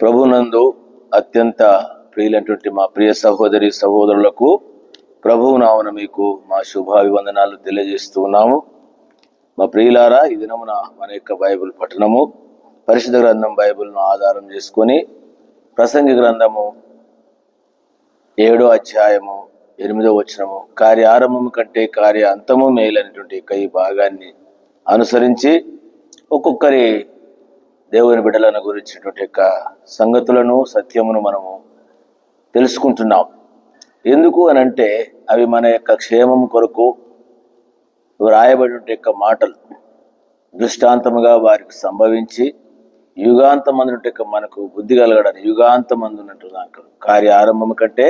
ప్రభునందు అత్యంత ప్రియులైనటువంటి మా ప్రియ సహోదరి సహోదరులకు ప్రభువు నామన మీకు మా శుభాభివందనాలు తెలియజేస్తూ ఉన్నాము. మా ప్రియులారా ఈ దినమున మన యొక్క బైబిల్ పఠనము పరిశుద్ధ గ్రంథం బైబిల్ను ఆధారం చేసుకొని ప్రసంగి గ్రంథము ఏడో అధ్యాయము ఎనిమిదో వచనము కార్య ఆరంభము కంటే కార్య అంతము మేలైనటువంటి యొక్క ఈ భాగాన్ని అనుసరించి ఒక్కొక్కరి దేవుని బిడ్డలను గురించినటువంటి యొక్క సంగతులను సత్యమును మనము తెలుసుకుంటున్నాం. ఎందుకు అని అంటే అవి మన యొక్క క్షేమం కొరకు వ్రాయబడి యొక్క మాటలు దృష్టాంతముగా వారికి సంభవించి యుగాంతమందునట్టు యొక్క మనకు బుద్ధి కలగడని యుగాంతమందునట్టు నాకు కార్య ఆరంభము కంటే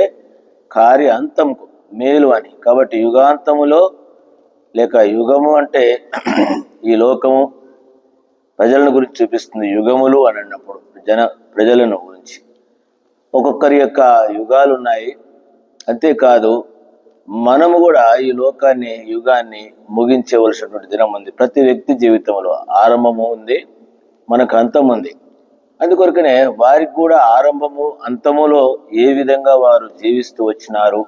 కార్య అంతంకు మేలు అని. కాబట్టి యుగాంతములో లేక యుగము అంటే ఈ లోకము ప్రజలను గురించి చూపిస్తుంది యుగములు అని అన్నప్పుడు జన ప్రజలను గురించి. ఒక్కొక్కరి యొక్క యుగాలు ఉన్నాయి అంతేకాదు మనము కూడా ఈ లోకాన్ని యుగాన్ని ముగించవలసినటువంటి దినం ఉంది. ప్రతి వ్యక్తి జీవితంలో ఆరంభము ఉంది మనకు అంతం ఉంది. అందుకొరకనే వారికి కూడా ఆరంభము అంతములో ఏ విధంగా వారు జీవిస్తూ వచ్చినారు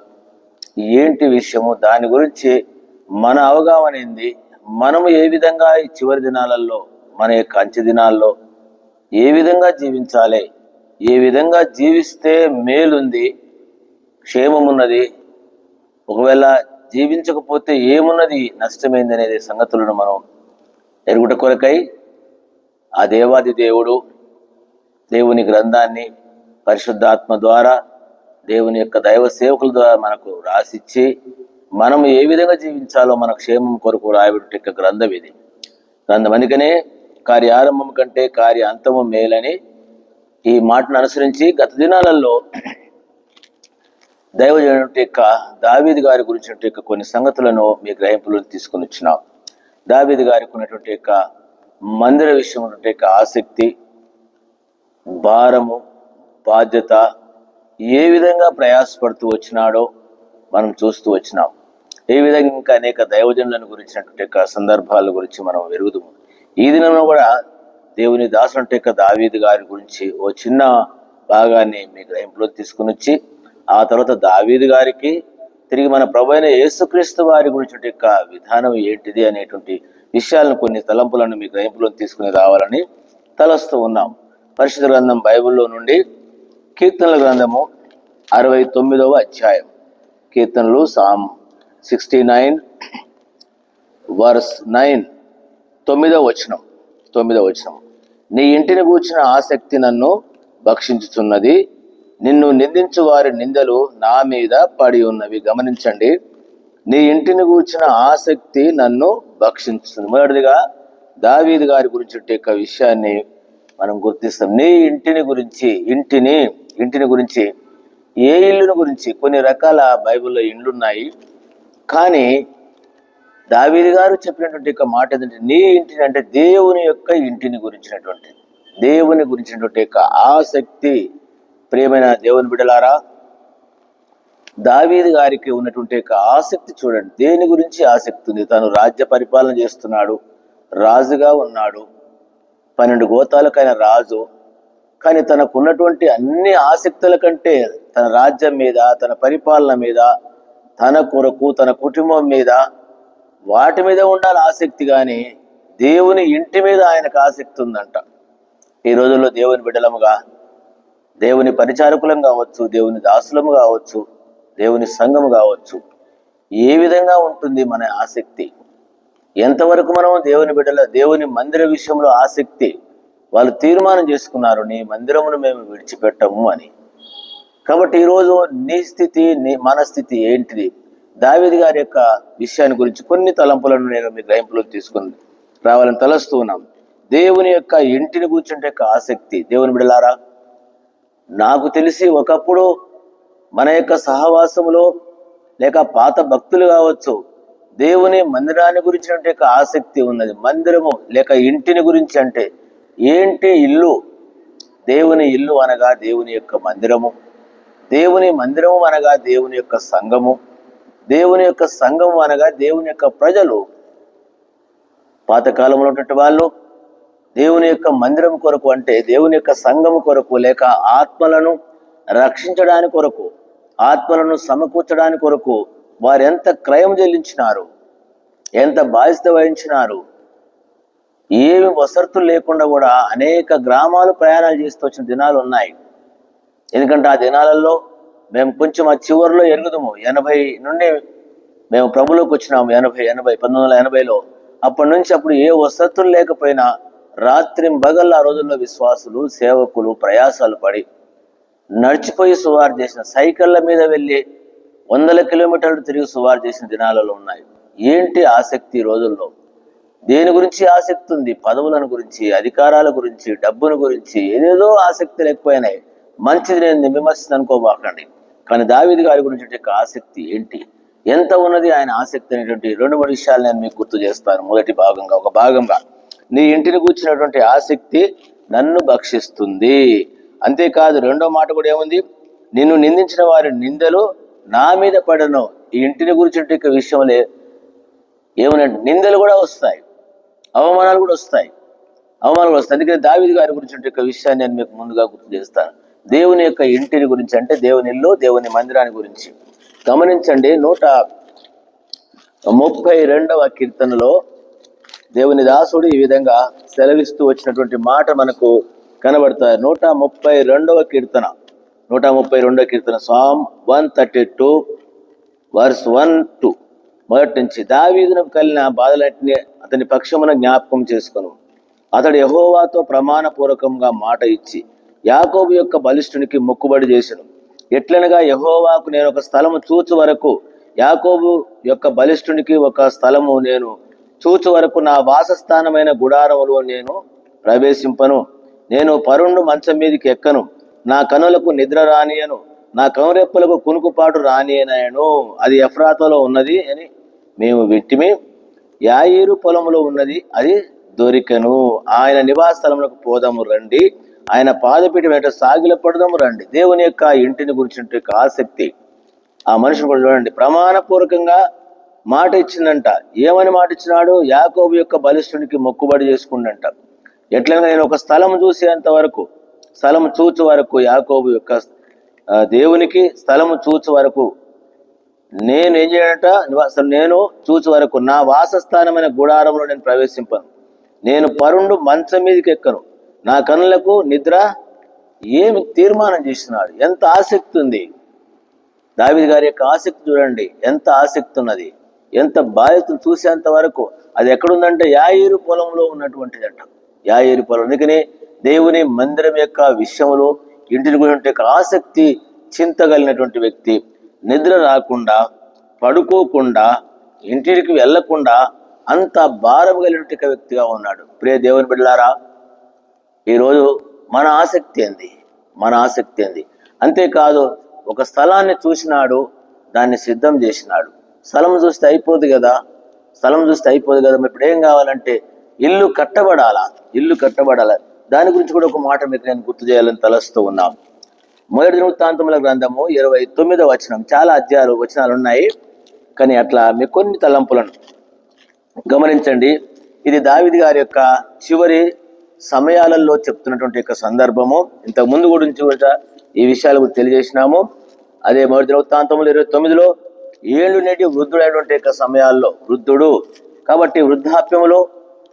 ఏంటి విషయము దాని గురించి మన అవగాహన ఏంది మనము ఏ విధంగా ఈ చివరి దినాలలో మన యొక్క అంచె దినాల్లో ఏ విధంగా జీవించాలి? ఏ విధంగా జీవిస్తే మేలుంది? క్షేమమున్నది? ఒకవేళ జీవించకపోతే ఏమున్నది? నష్టమైంది అనేది సంగతులను మనం ఎరుగుట కొరకై ఆ దేవాది దేవుడు దేవుని గ్రంథాన్ని పరిశుద్ధాత్మ ద్వారా దేవుని యొక్క దైవ సేవకుల ద్వారా మనకు రాసిచ్చి మనం ఏ విధంగా జీవించాలో మన క్షేమం కొరకు రాయబడి యొక్క గ్రంథం ఇది. గ్రంథం అందుకనే కార్య ఆరంభం కంటే కార్య అంతము మేలని ఈ మాటను అనుసరించి గత దినాలలో దైవజన యొక్క దావీది గారి గురించినటువంటి యొక్క కొన్ని సంగతులను మీ గ్రహింపులు తీసుకుని వచ్చినాం. దావీది గారికి ఉన్నటువంటి యొక్క మందిర విషయం ఉన్నటువంటి యొక్క ఆసక్తి భారము బాధ్యత ఏ విధంగా ప్రయాసపడుతూ వచ్చినాడో మనం చూస్తూ వచ్చినాం. ఏ విధంగా ఇంకా అనేక దైవజనులను గురించినటువంటి యొక్క సందర్భాల గురించి మనం ఎరుగుదాము ఈ దినంలో కూడా దేవుని దాసుని యొక్క దావీదు గారి గురించి ఓ చిన్న భాగాన్ని మీ గ్రహింపులో తీసుకుని వచ్చి ఆ తర్వాత దావీదు గారికి తిరిగి మన ప్రభు అయిన యేసుక్రీస్తు వారి గురించి యొక్క విధానం ఏంటిది అనేటువంటి విషయాలను కొన్ని తలంపులను మీ గ్రహింపులో తీసుకుని రావాలని తలస్తూ ఉన్నాం. పరిశుద్ధ గ్రంథం బైబిల్లో నుండి కీర్తనల గ్రంథము అరవై తొమ్మిదవ అధ్యాయం. కీర్తనలు psalm sixty nine verse nine. తొమ్మిదవ వచనం తొమ్మిదో వచనం. నీ ఇంటిని కూర్చిన ఆసక్తి నన్ను భక్షించుచున్నది. నిన్ను నిందించు వారి నిందలు నా మీద పడి ఉన్నవి. గమనించండి. నీ ఇంటిని కూర్చిన ఆసక్తి నన్ను భక్షించుతుంది మొదటిదిగా దావీది గారి గురించి యొక్క విషయాన్ని మనం గుర్తిస్తాం. నీ ఇంటిని గురించి ఇంటిని ఇంటిని గురించి ఏ ఇల్లుని గురించి. కొన్ని రకాల బైబిల్లో ఇండ్లు ఉన్నాయి కానీ దావీది గారు చెప్పినటువంటి యొక్క మాట ఏంటంటే నీ ఇంటిని అంటే దేవుని యొక్క ఇంటిని గురించినటువంటి దేవుని గురించినటువంటి యొక్క ఆసక్తి ప్రియమైన దేవుని బిడలారా దావీది గారికి ఉన్నటువంటి యొక్క ఆసక్తి చూడండి. దేని గురించి ఆసక్తి ఉంది? తను రాజ్య పరిపాలన చేస్తున్నాడు రాజుగా ఉన్నాడు పన్నెండు గోతాలకైన రాజు కానీ తనకు ఉన్నటువంటి అన్ని ఆసక్తుల కంటే తన రాజ్యం మీద తన పరిపాలన మీద తన కొరకు తన కుటుంబం మీద వాటి మీద ఉండాలి ఆసక్తి కానీ దేవుని ఇంటి మీద ఆయనకు ఆసక్తి ఉందంట. ఈ రోజుల్లో దేవుని బిడ్డలముగా దేవుని పరిచారకులం కావచ్చు దేవుని దాసులము కావచ్చు దేవుని సంఘము కావచ్చు ఏ విధంగా ఉంటుంది మన ఆసక్తి? ఎంతవరకు మనం దేవుని బిడ్డల దేవుని మందిర విషయంలో ఆసక్తి? వాళ్ళు తీర్మానం చేసుకున్నారు నీ మందిరమును మేము విడిచిపెట్టము అని. కాబట్టి ఈరోజు నీ స్థితి నీ మన స్థితి ఏంటిది? దావేది గారి యొక్క విషయాన్ని గురించి కొన్ని తలంపులను నేను మీ గ్రహింపులోకి తీసుకుని రావాలని తలస్తూ ఉన్నాం. దేవుని యొక్క ఇంటిని కూర్చుంటే యొక్క ఆసక్తి. దేవుని బిడలారా నాకు తెలిసి ఒకప్పుడు మన యొక్క సహవాసములో లేక పాత భక్తులు కావచ్చు దేవుని మందిరాన్ని గురించినటువంటి యొక్క ఆసక్తి ఉన్నది. మందిరము లేక ఇంటిని గురించి అంటే ఏంటి ఇల్లు? దేవుని ఇల్లు అనగా దేవుని యొక్క మందిరము. దేవుని మందిరము అనగా దేవుని యొక్క సంఘము. దేవుని యొక్క సంఘం అనగా దేవుని యొక్క ప్రజలు. పాతకాలంలో ఉన్నటువంటి వాళ్ళు దేవుని యొక్క మందిరం కొరకు అంటే దేవుని యొక్క సంఘము కొరకు లేక ఆత్మలను రక్షించడానికి కొరకు ఆత్మలను సమకూర్చడానికి కొరకు వారు ఎంత క్రయం చెల్లించినారు ఎంత బాధ్యత వహించినారు ఏమి వసతులు లేకుండా కూడా అనేక గ్రామాలు ప్రయాణాలు చేస్తూ వచ్చిన దినాలు ఉన్నాయి. ఎందుకంటే ఆ దినాలలో మేము కొంచెం ఆ చివరిలో ఎరుగుదాము. ఎనభై నుండి మేము ప్రభులోకి వచ్చినాము. ఎనభై ఎనభై పంతొమ్మిది వందల ఎనభైలో. అప్పటి నుంచి అప్పుడు ఏ వసతులు లేకపోయినా రాత్రి బగల్ ఆ రోజుల్లో విశ్వాసులు సేవకులు ప్రయాసాలు పడి నడిచిపోయి సువారు చేసిన సైకిళ్ళ మీద వెళ్ళి వందల కిలోమీటర్లు తిరిగి సువారు చేసిన దినాలలో ఉన్నాయి. ఏంటి ఆసక్తి రోజుల్లో? దేని గురించి ఆసక్తి ఉంది? పదవులను గురించి అధికారాల గురించి డబ్బును గురించి ఏదేదో ఆసక్తి లేకపోయినాయి. మంచిది నేను విమర్శించనుకోబాకండి కానీ దావిది గారి గురించి ఆసక్తి ఏంటి? ఎంత ఉన్నది ఆయన ఆసక్తి అనేటువంటి రెండు మూడు విషయాలు నేను మీకు గుర్తు చేస్తాను. మొదటి భాగంగా ఒక భాగంగా. నీ ఇంటిని కూర్చున్నటువంటి ఆసక్తి నన్ను భక్షిస్తుంది అంతేకాదు రెండో మాట కూడా ఏముంది? నిన్ను నిందించిన వారి నిందలు నా మీద పడను. ఈ ఇంటిని గురించిన విషయంలో ఏమనంటే నిందలు కూడా వస్తాయి. అవమానాలు కూడా వస్తాయి. అవమానాలు వస్తాయి. అందుకని దావిది గారి గురించి విషయాన్ని నేను మీకు ముందుగా గుర్తు చేస్తాను. దేవుని యొక్క ఇంటిని గురించి అంటే దేవుని ఇల్లు దేవుని మందిరాన్ని గురించి. గమనించండి నూట ముప్పై రెండవ కీర్తనలో దేవుని దాసుడు ఈ విధంగా సెలవిస్తూ వచ్చినటువంటి మాట మనకు కనబడతాయి. నూట ముప్పై రెండవ కీర్తన. నూట ముప్పై రెండవ కీర్తన psalm one thirty two verse one two మొదటి నుంచి దావీదునకు కలిగిన బాధలన్నింటినీ అతని పక్షమున జ్ఞాపకం చేసుకును. అతడు యహోవాతో ప్రమాణపూర్వకంగా మాట ఇచ్చి యాకోబు యొక్క బలిష్ఠునికి మొక్కుబడి చేసెను. ఎట్లనగా యహోవాకు నేను ఒక స్థలము చూచు వరకు యాకోబు యొక్క బలిష్ఠునికి ఒక స్థలము నేను చూచు వరకు నా వాసస్థానమైన గుడారములో నేను ప్రవేశింపను. నేను పరుండు మంచం మీదకి ఎక్కను. నా కనులకు నిద్ర రానియను. నా కనురెప్పలకు కునుకుపాటు రానియనయను. అది ఎఫ్రాతలో ఉన్నది అని మేము విట్టిమి యాయిరు పొలములో ఉన్నది అది దొరికను. ఆయన నివాస స్థలములకు పోదాము రండి. ఆయన పాదపీఠం వెంట సాగిల పడదాము రండి. దేవుని యొక్క ఇంటిని గురించిన ఆసక్తి ఆ మనిషిని కూడా చూడండి. ప్రమాణపూర్వకంగా మాట ఇచ్చిందంట. ఏమని మాట ఇచ్చినాడు? యాకోబు యొక్క బలిష్ఠునికి మొక్కుబడి చేసుకుండంట ఎట్లయినా నేను ఒక స్థలం చూసేంత వరకు స్థలం చూచు వరకు యాకోబు యొక్క దేవునికి స్థలము చూచు వరకు నేను ఏం చేయడంట అసలు నేను చూచు వరకు నా వాసస్థానమైన గుడారంలో నేను ప్రవేశింపను. నేను పరుండు మంచం మీదకి ఎక్కను. నా కనులకు నిద్ర ఏమి తీర్మానం చేస్తున్నాడు? ఎంత ఆసక్తి ఉంది? దావిది గారి యొక్క ఆసక్తి చూడండి. ఎంత ఆసక్తి ఉన్నది? ఎంత బాధ్యతను చూసేంత వరకు అది ఎక్కడుందంటే యాయిరు పొలంలో ఉన్నటువంటిదంట. యాయిరు పొలం. అందుకని దేవుని మందిరం యొక్క విషయంలో ఇంటిని గురించి యొక్క ఆసక్తి చింతగలిగినటువంటి వ్యక్తి నిద్ర రాకుండా పడుకోకుండా ఇంటికి వెళ్ళకుండా అంత భారం కలిగినటువంటి వ్యక్తిగా ఉన్నాడు. ప్రియ దేవుని బిడ్డారా ఈరోజు మన ఆసక్తి ఏంది? మన ఆసక్తి ఏంది? అంతేకాదు ఒక స్థలాన్ని చూసినాడు దాన్ని సిద్ధం చేసినాడు. స్థలం చూస్తే అయిపోదు కదా? స్థలం చూస్తే అయిపోదు కదా? ఇప్పుడు ఏం కావాలంటే ఇల్లు కట్టబడాలా? ఇల్లు కట్టబడాలా? దాని గురించి కూడా ఒక మాట మీకు నేను గుర్తు చేయాలని తలస్తూ ఉన్నాం. మొదటి వృత్తాంతముల గ్రంథము ఇరవై తొమ్మిదో వచనం. చాలా అధ్యాయాలు వచనాలు ఉన్నాయి. కానీ అట్లా మీ కొన్ని తలంపులను గమనించండి. ఇది దావిది గారి యొక్క చివరి సమయాలలో చెప్తున్నటువంటి యొక్క సందర్భము. ఇంతకు ముందు గురించి కూడా ఈ విషయాలు తెలియజేసినాము. అదే మొదటి వృత్తాంతములు ఇరవై తొమ్మిదిలో ఏళ్ళు నేటి వృద్ధుడైనటువంటి యొక్క సమయాల్లో వృద్ధుడు. కాబట్టి వృద్ధాప్యములో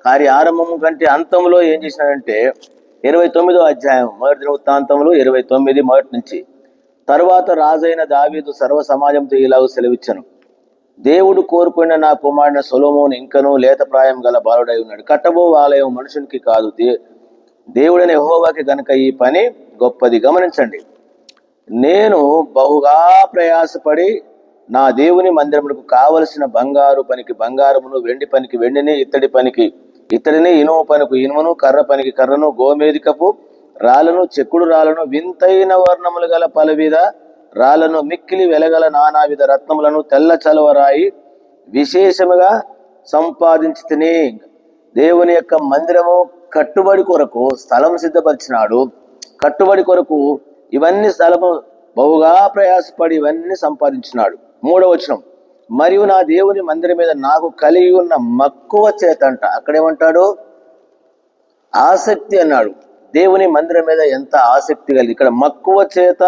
కార్య ఆరంభము కంటే అంతంలో ఏం చేసినాడంటే ఇరవై తొమ్మిదో అధ్యాయం మొదటి వృత్తాంతములు ఇరవై తొమ్మిది మొదటి నుంచి. తరువాత రాజైన దావీదు సర్వ సమాజంతో ఇలాగ సెలవిచ్చను. దేవుడు కోరుకున్న నా కుమారుడు సొలోమోను ఇంకను లేత ప్రాయం గల బాలుడై ఉన్నాడు. కట్టబో ఆలయం మనుషునికి కాదు. దే దేవుడైన యహోవాకి గనుక ఈ పని గొప్పది. గమనించండి. నేను బహుగా ప్రయాసపడి నా దేవుని మందిరమునకు కావలసిన బంగారు పనికి బంగారమును వెండి పనికి వెండిని ఇత్తడి పనికి ఇత్తడిని ఇనుము పనికి ఇనుమును కర్ర పనికి కర్రను గోమేదికపు రాళ్ళను చెక్కుడు రాళ్ళను వింతైన వర్ణములు గల పలువిధ రాళ్ళను మిక్కిలి వెలగల నానావిధ రత్నములను తెల్ల చలవరాయి విశేషముగా సంపాదించి తిని దేవుని యొక్క మందిరము కట్టుబడి కొరకు స్థలం సిద్ధపరిచినాడు. కట్టుబడి కొరకు ఇవన్నీ స్థలము బహుగా ప్రయాసపడి ఇవన్నీ సంపాదించినాడు. మూడవ వచనం మరియు నా దేవుని మందిరం మీద నాకు కలిగి ఉన్న మక్కువ చేత అంట. అక్కడేమంటాడు? ఆసక్తి అన్నాడు. దేవుని మందిరం మీద ఎంత ఆసక్తి కలిగి ఇక్కడ మక్కువ చేత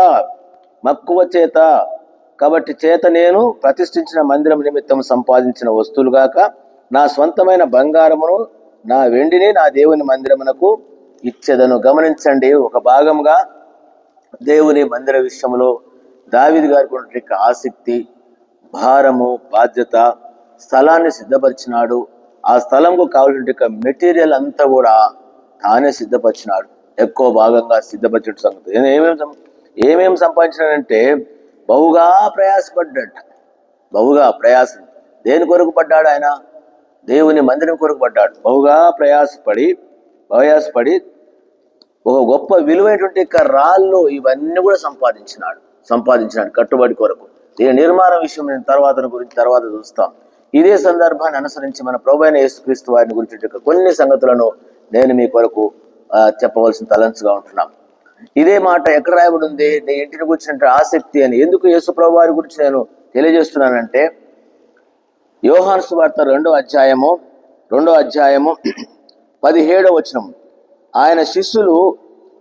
మక్కువ చేత. కాబట్టి చేత నేను ప్రతిష్ఠించిన మందిరం నిమిత్తం సంపాదించిన వస్తువులు గాక నా స్వంతమైన బంగారమును నా వెండిని నా దేవుని మందిరమునకు ఇచ్చేదను. గమనించండి ఒక భాగంగా దేవుని మందిర విషయంలో దావిది గారికి ఉన్నటువంటి ఆసక్తి భారము బాధ్యత స్థలాన్ని సిద్ధపరిచినాడు. ఆ స్థలంకు కావాల్సిన మెటీరియల్ అంతా కూడా తానే సిద్ధపరిచినాడు. ఎక్కువ భాగంగా సిద్ధపరిచిన సంగతి. ఏమేమి ఏమేం సంపాదించినాడంటే బహుగా ప్రయాసపడ్డట బహుగా ప్రయాసం దేని కొరకు పడ్డాడు ఆయన? దేవుని మందిరం కొరకు పడ్డాడు. బహుగా ప్రయాసపడి ప్రయాసపడి ఒక గొప్ప విలువైనటువంటి యొక్క రాళ్ళు ఇవన్నీ కూడా సంపాదించినాడు. సంపాదించినాడు కట్టుబడి కొరకు. దీని నిర్మాణ విషయం నేను తర్వాత గురించి తర్వాత చూస్తాం. ఇదే సందర్భాన్ని అనుసరించి మన ప్రభైన యేసుక్రీస్తు వారిని గురించి కొన్ని సంగతులను నేను మీ కొరకు చెప్పవలసిన తలంచుగా ఉంటున్నాం. ఇదే మాట ఎక్కడ రాయబడి ఉంది నీ ఇంటిని గురించిన ఆసక్తి అని. ఎందుకు యేసుప్రభు వారి గురించి నేను తెలియజేస్తున్నానంటే యోహాన్సు వార్త రెండో అధ్యాయము రెండో అధ్యాయము పదిహేడో వచనం ఆయన శిష్యులు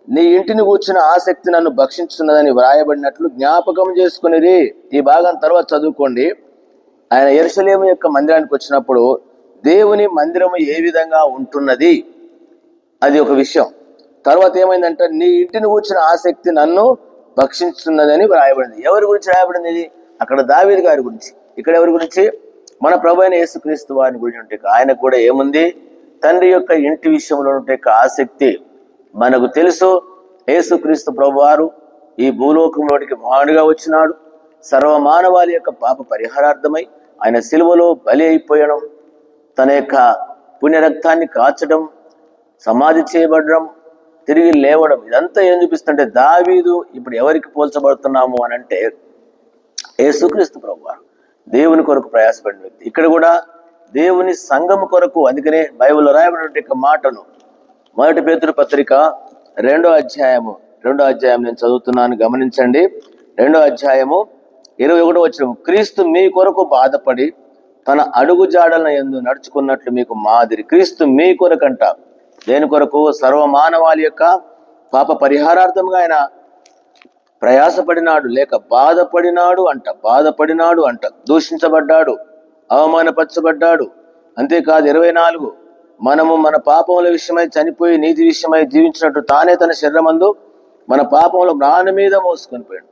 నీ ఇంటిని కూర్చున్న ఆసక్తి నన్ను భక్షించున్నదని వ్రాయబడినట్లు జ్ఞాపకం చేసుకునిది ఈ భాగం తర్వాత చదువుకోండి. ఆయన ఎరుసలేము యొక్క మందిరానికి వచ్చినప్పుడు దేవుని మందిరము ఏ విధంగా ఉంటున్నది? అది ఒక విషయం. తర్వాత ఏమైందంటే నీ ఇంటిని కూర్చున్న ఆసక్తి నన్ను భక్షిస్తున్నదని రాయబడింది. ఎవరి గురించి రాయబడింది ఇది? అక్కడ దావేది గారి గురించి. ఇక్కడ ఎవరి గురించి? మన ప్రభు అయిన యేసుక్రీస్తు వారిని గురించి ఉంటే ఆయనకు కూడా ఏముంది? తండ్రి యొక్క ఇంటి విషయంలో ఉంటే ఆసక్తి మనకు తెలుసు. యేసుక్రీస్తు ప్రభు వారు ఈ భూలోకంలోనికి మహానుగా వచ్చినాడు. సర్వ మానవాళి యొక్క పాప పరిహారార్థమై ఆయన సిలువలో బలి అయిపోయడం తన యొక్క పుణ్యరక్తాన్ని కాచడం సమాధి చేయబడడం తిరిగి లేవడం ఇదంతా ఏం చూపిస్తుంటే దావీదు ఇప్పుడు ఎవరికి పోల్చబడుతున్నాము అని అంటే యేసుక్రీస్తు ప్రభు దేవుని కొరకు ప్రయాసపడిన వ్యక్తి. ఇక్కడ కూడా దేవుని సంఘం కొరకు అందుకనే బైబిల్లో రాయబడినటువంటి యొక్క మాటను మొదటి పేతుడు పత్రిక రెండో అధ్యాయము రెండో అధ్యాయం నేను చదువుతున్నాను గమనించండి. రెండో అధ్యాయము ఇరవై ఒకటో వచ్చిన క్రీస్తు మీ కొరకు బాధపడి తన అడుగు జాడలను ఎందు నడుచుకున్నట్లు మీకు మాదిరి. క్రీస్తు మీ కొరకంట దేని కొరకు సర్వ మానవాళి యొక్క పాప పరిహారార్థంగా ఆయన ప్రయాసపడినాడు లేక బాధపడినాడు అంట బాధపడినాడు అంట దూషించబడ్డాడు అవమానపరచబడ్డాడు. అంతేకాదు ఇరవై నాలుగు మనము మన పాపముల విషయమై చనిపోయి నీతి విషయమై జీవించినట్టు తానే తన శరీరమందు మన పాపముల ప్రాణ మీద మోసుకొని పోయాడు.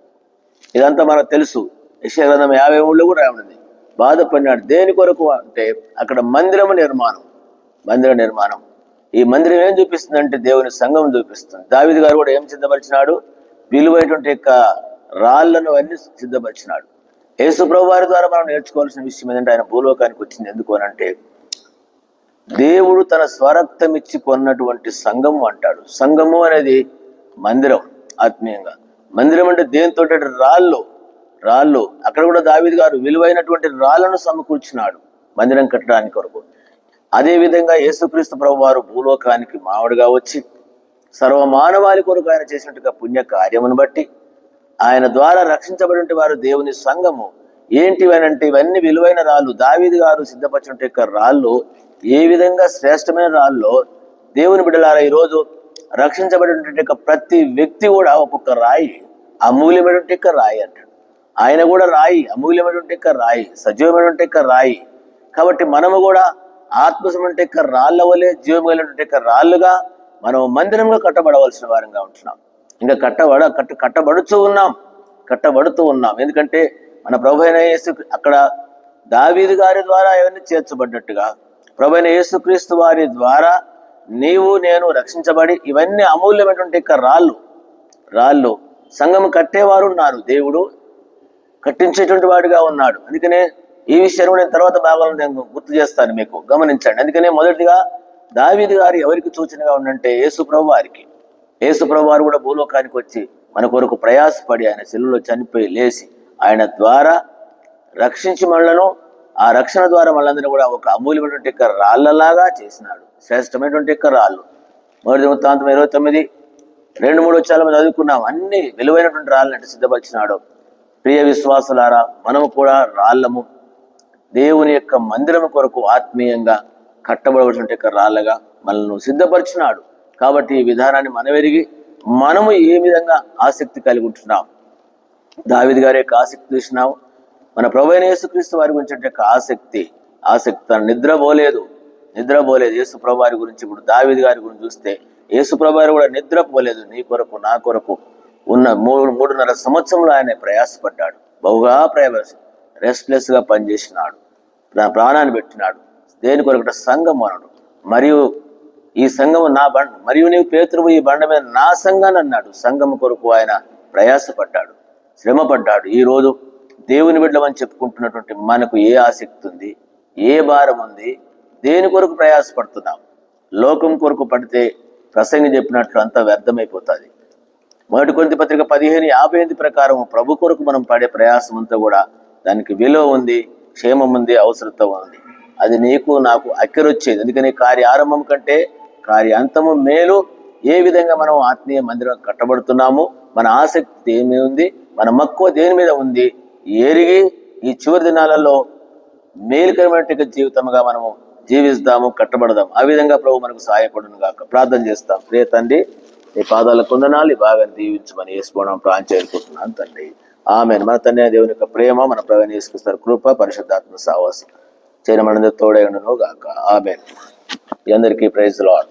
ఇదంతా మనకు తెలుసు. యశగ్రంథం యాభై మూడులో కూడా రాయబడింది. బాధపడినాడు. దేని కొరకు అంటే అక్కడ మందిరము నిర్మాణం మందిర నిర్మాణం. ఈ మందిరం ఏం చూపిస్తుంది అంటే దేవుని సంఘం చూపిస్తుంది. దావిది గారు కూడా ఏం సిద్ధపరిచినాడు? విలువైనటువంటి యొక్క రాళ్ళను అన్ని సిద్ధపరిచినాడు. యేసుప్రభు వారి ద్వారా మనం నేర్చుకోవాల్సిన విషయం ఏంటంటే ఆయన భూలోకానికి వచ్చింది. ఎందుకు అంటే దేవుడు తన స్వరక్తం ఇచ్చి కొన్నటువంటి సంఘము అంటాడు. సంఘము అనేది మందిరం ఆత్మీయంగా. మందిరం అంటే దేనితో రాళ్ళు. రాళ్ళు. అక్కడ కూడా దావిది గారు విలువైనటువంటి రాళ్ళను సమకూర్చినాడు. మందిరం కట్టడానికి కొరకు. అదేవిధంగా యేసుక్రీస్తు ప్రభు వారు భూలోకానికి మామిడిగా వచ్చి సర్వ మానవాళి కొరకు ఆయన చేసినట్టుగా పుణ్య కార్యమును బట్టి ఆయన ద్వారా రక్షించబడిన వారు దేవుని సంఘము. ఏంటివనంటే ఇవన్నీ విలువైన రాళ్ళు. దావీది గారు సిద్ధపరిచిన యొక్క రాళ్ళు ఏ విధంగా శ్రేష్టమైన రాళ్ళు దేవుని బిడ్డలారా ఈరోజు రక్షించబడినటువంటి యొక్క ప్రతి వ్యక్తి కూడా ఒక్కొక్క రాయి అమూల్యమైనటువంటి యొక్క రాయి అంటాడు. ఆయన కూడా రాయి అమూల్యమైనటువంటి యొక్క రాయి సజీవమైనటువంటి యొక్క రాయి. కాబట్టి మనము కూడా ఆత్మసమంటే యొక్క రాళ్ళ వలె జీవమైనటువంటి యొక్క రాళ్ళుగా మనం మందిరంగా కట్టబడవలసిన వారంగా ఉంటున్నాం. ఇంకా కట్టబడ కట్ట కట్టబడుతూ ఉన్నాం. కట్టబడుతూ ఉన్నాం. ఎందుకంటే మన ప్రభు యేసు అక్కడ దావీదు గారి ద్వారా అవన్నీ చేర్చబడ్డట్టుగా ప్రభు యేసుక్రీస్తు వారి ద్వారా నీవు నేను రక్షించబడి ఇవన్నీ అమూల్యమైనటువంటి యొక్క రాళ్ళు రాళ్ళు. సంఘం కట్టేవారు ఉన్నారు. దేవుడు కట్టించేటువంటి వాడిగా ఉన్నాడు. అందుకనే ఈ విషయాన్ని నేను తర్వాత భాగంలో నేను గుర్తు చేస్తాను మీకు. గమనించండి. అందుకనే మొదటిగా దావీది గారు ఎవరికి సూచనగా ఉండంటే యేసుప్రభు వారికి. యేసుప్రభు వారు కూడా భూలోకానికి వచ్చి మన కొరకు ప్రయాసపడి ఆయన సెల్లులో చనిపోయి లేచి ఆయన ద్వారా రక్షించి మనలను ఆ రక్షణ ద్వారా మనందరినీ కూడా ఒక అమూల్యమైనటువంటి యొక్క రాళ్ళలాగా చేసినాడు. శ్రేష్టమైనటువంటి యొక్క రాళ్ళు మొదటి వృత్తాంతం ఇరవై తొమ్మిది రెండు మూడు వచ్చాల మనం చదువుకున్నాం. అన్ని విలువైనటువంటి రాళ్ళని సిద్ధపరిచినాడు. ప్రియ విశ్వాసులారా మనము కూడా రాళ్ళము. దేవుని యొక్క మందిరం కొరకు ఆత్మీయంగా కట్టబడవలసిన యొక్క రాళ్ళగా మనల్ని సిద్ధపరిచినాడు. కాబట్టి ఈ విధానాన్ని మనమెరిగి మనము ఏ విధంగా ఆసక్తి కలిగి ఉంటున్నాం? దావిది గారి యొక్క ఆసక్తి చూసినాం. మన ప్రభు యేసుక్రీస్తు వారి గురించి యొక్క ఆసక్తి. ఆసక్తి తను నిద్రపోలేదు నిద్రపోలేదు యేసు ప్రభు వారి గురించి ఇప్పుడు దావిది గారి గురించి చూస్తే యేసు ప్రభు వారు కూడా నిద్రపోలేదు నీ కొరకు నా కొరకు ఉన్న మూడు మూడున్నర సంవత్సరంలో ఆయన ప్రయాసపడ్డాడు. బహుగా ప్రయాస రెస్ట్లెస్గా పనిచేసినాడు. నా ప్రాణాన్ని పెట్టినాడు. దేని కొరకట? సంఘం అనడు మరియు ఈ సంఘము నా బండ మరియు నీవు పేతురువు ఈ బండ మీద నా సంఘాన్ని అన్నాడు. సంఘం కొరకు ఆయన ప్రయాసపడ్డాడు శ్రమపడ్డాడు. ఈ రోజు దేవుని బిడ్డమని చెప్పుకుంటున్నటువంటి మనకు ఏ ఆసక్తి ఉంది? ఏ భారం ఉంది? దేని కొరకు ప్రయాసపడుతున్నాం? లోకం కొరకు పడితే ప్రసంగి చెప్పినట్లు అంతా వ్యర్థమైపోతుంది. మొదటి కొంత పత్రిక పదిహేను యాభై ఎనిమిది ప్రకారం ప్రభు కొరకు మనం పడే ప్రయాసం అంతా కూడా దానికి విలువ ఉంది. క్షేమం ఉంది అవసరత ఉంది అది నీకు నాకు అక్కరొచ్చేది. అందుకని కార్య ఆరంభం కంటే కార్య అంతము మేలు. ఏ విధంగా మనం ఆత్మీయ మందిరం కట్టబడుతున్నాము మన ఆసక్తి దేని మీద ఉంది మన మక్కువ దేని మీద ఉంది ఎరిగి ఈ చివరి దినాలలో మేలుకరమైన జీవితంగా మనము జీవిస్తాము కట్టబడదాం ఆ విధంగా ప్రభు మనకు సహాయపడును గాక. ప్రార్థన చేస్తాం. ప్రియ తండ్రి ఈ పాదాల కొందనాలు ఈ బాగా దీవించమని వేసుకోవడం ప్రాణం చేరుకుంటున్నాను తండ్రి. ఆమె మన తండ్రి దేవుని యొక్క ప్రేమ మన ప్రవేణ కృప పరిశుద్ధాత్మ సావాసం. చేయడం తోడై ఉండును గాక ఆమె అందరికీ ప్రైజ్ లాడ్